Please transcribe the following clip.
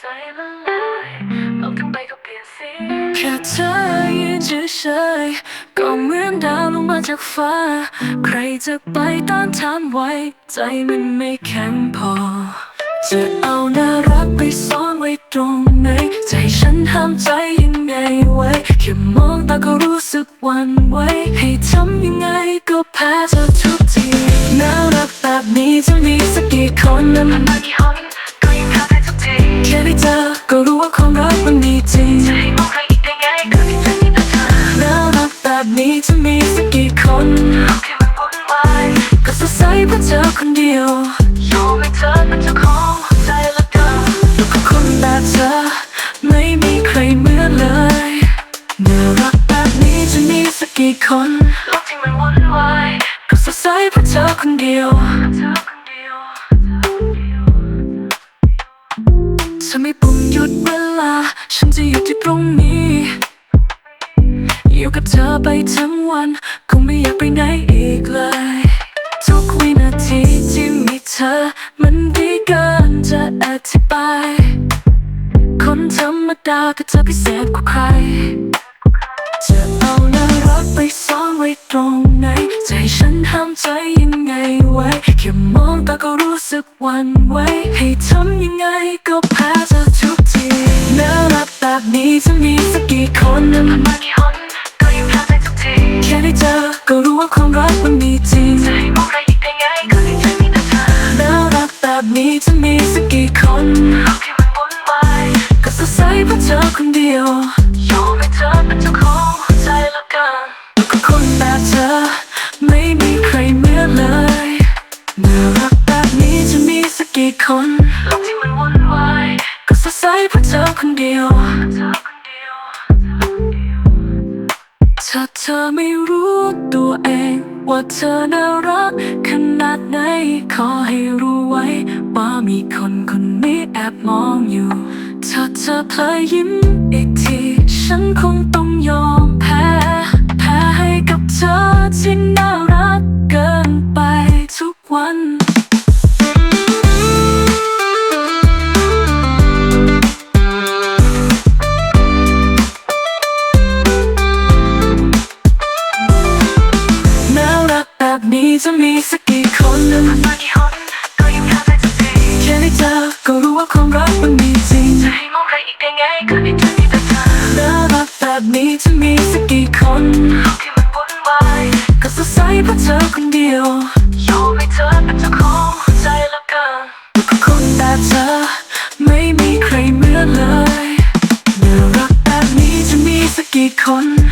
ใจละลายเอาทั้งไปก็เปลี่ยนสีแค่เธอยืนเฉยๆก็เหมือนดาวลงมาจากฟ้า ใครจะไปต้านทานไว้ ใจมันไม่แข็งพอ จะเอาน่ารักไปซ่อนไว้ตรงไหน ใจฉันห้ามใจยังไงไว้แค่มองตาก็รู้สึกหวันไหวให้ทำยังไงก็แพ้เธอทุกทีน่ารักแบบนี้จะมีสักกี่คนนั้น ก็รู้ว่าความรักมันมีจริงจะให้มองใครอีกได้ไงก็ที่เธอมีแต่เธอน่ารักแบบนี้จะมีสักกี่คนโอเคมันวุ่นวายก็สดใสเพราะเธอคนเดียวยอมให้เธอเป็นเจ้าของหัวใจละกันแล้วก็คนแบบเธอ ไม่มีใครเหมือนเลยน่ารักแบบนี้จะมีสักกี่คนโลกที่มันวุ่นวายก็สดใสเพราะเธอคนเดียว ปุ่มหยุดเวลา ฉันจะอยู่ที่ตรงนี้ อยู่กับเธอไปทั้งวัน คงไม่อยากไปไหนอีกเลย ทุกวินาทีที่มีเธอ มันดีเกินจะอธิบาย คนธรรมดาก็เธอพิเศษกว่าใคร จะเอาน่ารักไปซ่อนไว้ตรง ห้ามใจยังไงไว้แค่มองตาก็รู้สึกหวันไหวให้ทำยังไงก็แพ้เธอทุกทีน่ารักแบบนี้จะมีสักกี่คนนั้นมากี่หนก็ยังทำได้ทุกทีแค่ได้เจอก็รู้ว่าความรักมันมีจริงจะให้มองใครอีกได้ไงก็ที่เธอมีแต่เธอน่ารักแบบนี้จะมีสักกี่คนโอเคมันวุ่นวายก็สดใสเพราะเธอคนเดียวยอมให้เธอเป็นเจ้าของหัวใจละกันแล้ว เพราะเธอคนเดียวเธอคนเดียวเธอคนเดียวถ้าเธอไม่รู้ตัวเอง ว่าเธอน่ารักขนาดไหน ขอให้รู้ไว้ ว่ามีคนคนนี้แอบมองอยู่ ถ้าเธอเพลยยิ้มอีกที ฉันคงต้องยอม จะมีสักกี่คนนั้นมากี่หนก็ยังทำได้ทุกทีแค่ได้เจอก็รู้ว่าความรักมันมีจริงจะให้มองใครอีกได้ไงก็ที่เธอมีแต่เธอน่ารักแบบนี้จะมีสักกี่คนโลกที่มันวุ่นวายก็สดใสเพราะเธอคนเดียวยอมให้เธอเป็นเจ้าของหัวใจละกันแล้วก็คนแบบเธอไม่มีใครเหมือนเลยน่ารักแบบนี้จะมีสักกี่คนโลก